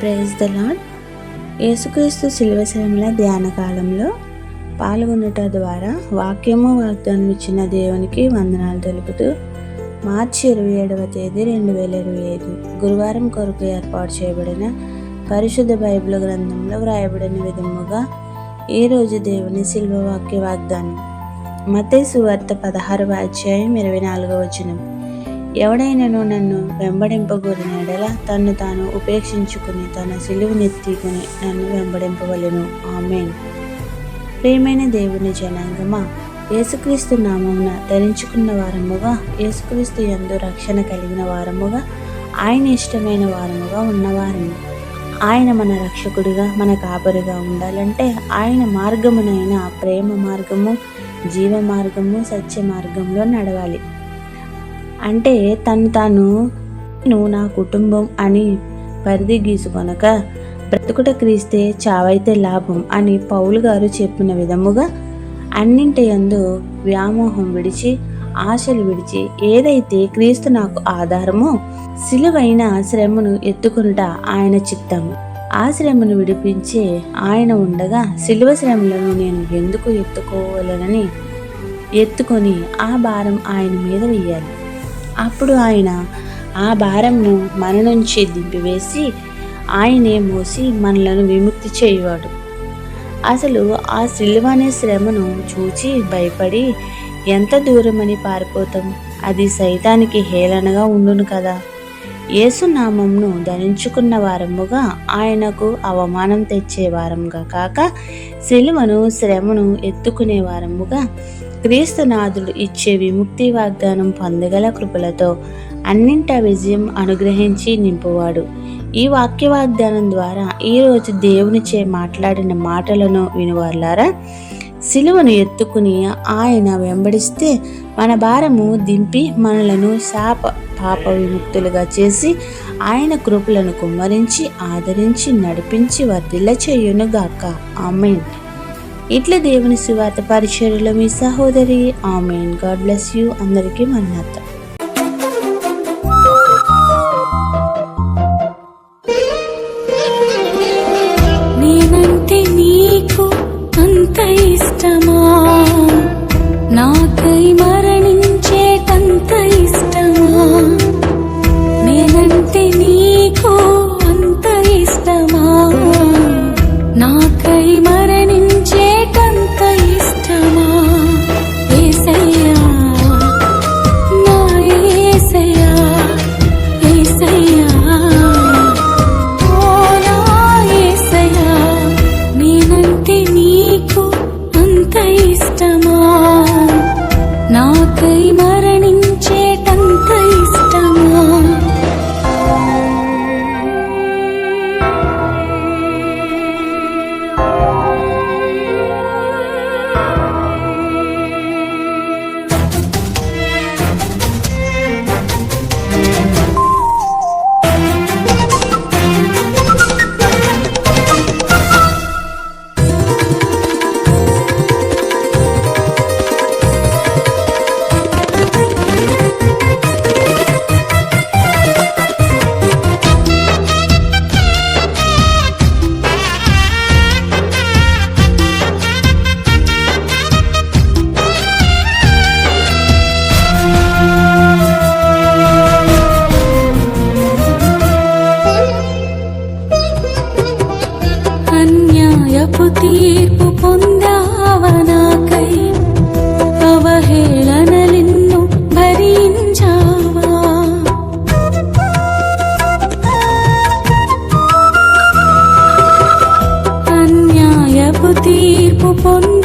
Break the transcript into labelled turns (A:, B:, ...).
A: Praise the lord యేసుక్రీస్తు శిలువ శ్రమల ధ్యాన కాలంలో పాల్గొనట ద్వారా వాక్యము వాగ్దానం ఇచ్చిన దేవునికి వందనాలు తెలుపుతూ మార్చి ఇరవై ఏడవ తేదీ రెండు వేల ఇరవై ఐదు గురువారం కొరకు ఏర్పాటు చేయబడిన పరిశుద్ధ బైబిల్ గ్రంథంలో వ్రాయబడిన విధముగా ఈ రోజు దేవుని శిల్వ వాక్య వాగ్దానం. మతే వార్త పదహారవ అధ్యాయం ఇరవై నాలుగవ వచనం. ఎవడైనను నన్ను వెంబడింపగూరిన ఎడల తన్ను తాను ఉపేక్షించుకుని తన సిలువనెత్తికుని నన్ను వెంబడింపవలెను. ఆమెన్. ప్రియమైన దేవుని జనాంగమా యేసుక్రీస్తు నామమున ధరించుకున్న వారముగా యేసుక్రీస్తు ఎందు రక్షణ కలిగిన వారముగా ఆయన ఇష్టమైన వారముగా ఉన్నవారము ఆయన మన రక్షకుడిగా మన కాపరిగా ఉండాలంటే ఆయన మార్గమునైన ప్రేమ మార్గము జీవ మార్గము సత్య మార్గంలో నడవాలి. అంటే తను తాను నేను నా కుటుంబం అని పరిధి గీసుకొనక బ్రతుకుట క్రీస్తే చావైతే లాభం అని పౌలు గారు చెప్పిన విధముగా అన్నింటి యందు వ్యామోహం విడిచి ఆశలు విడిచి ఏదైతే క్రీస్తు నాకు ఆధారమో సిలువైన శ్రమను ఎత్తుకునుట ఆయన చిత్తము. ఆ శ్రమను విడిపించే ఆయన ఉండగా సిలువ శ్రమలను నేను ఎందుకు ఎత్తుకోవాలనని ఎత్తుకొని ఆ భారం ఆయన మీద వెయ్యాలి అప్పుడు ఆయన ఆ భారంను మన నుంచి దింపివేసి ఆయనే మోసి మనలను విముక్తి చేయవాడు. అసలు ఆ సిలువ అనే శ్రమను చూచి భయపడి ఎంత దూరమని పారిపోతాం? అది సైతానికి హేళనగా ఉండును కదా! యేసునామంను ధరించుకున్న వారముగా ఆయనకు అవమానం తెచ్చేవారముగా కాక శిలువను శ్రమను ఎత్తుకునే వారముగా క్రీస్తునాథుడు ఇచ్చే విముక్తి వాగ్దానం పొందగల కృపలతో అన్నింట విజయం అనుగ్రహించి నింపువాడు. ఈ వాక్య వాగ్దానం ద్వారా ఈరోజు దేవునిచే మాట్లాడిన మాటలను వినువార్లారా? సిలువను ఎత్తుకుని ఆయన వెంబడిస్తే మన భారము దింపి మనలను శాప పాప విముక్తులుగా చేసి ఆయన కృపలను కుమ్మరించి ఆదరించి నడిపించి వర్ధిల్ల చేయునుగాక. ఆమెన్. ఇట్లా దేవుని సువార్త పరిచర్యలో మీ సహోదరి ఆమెన్. God bless you. అందరికీ మన్నత গোপন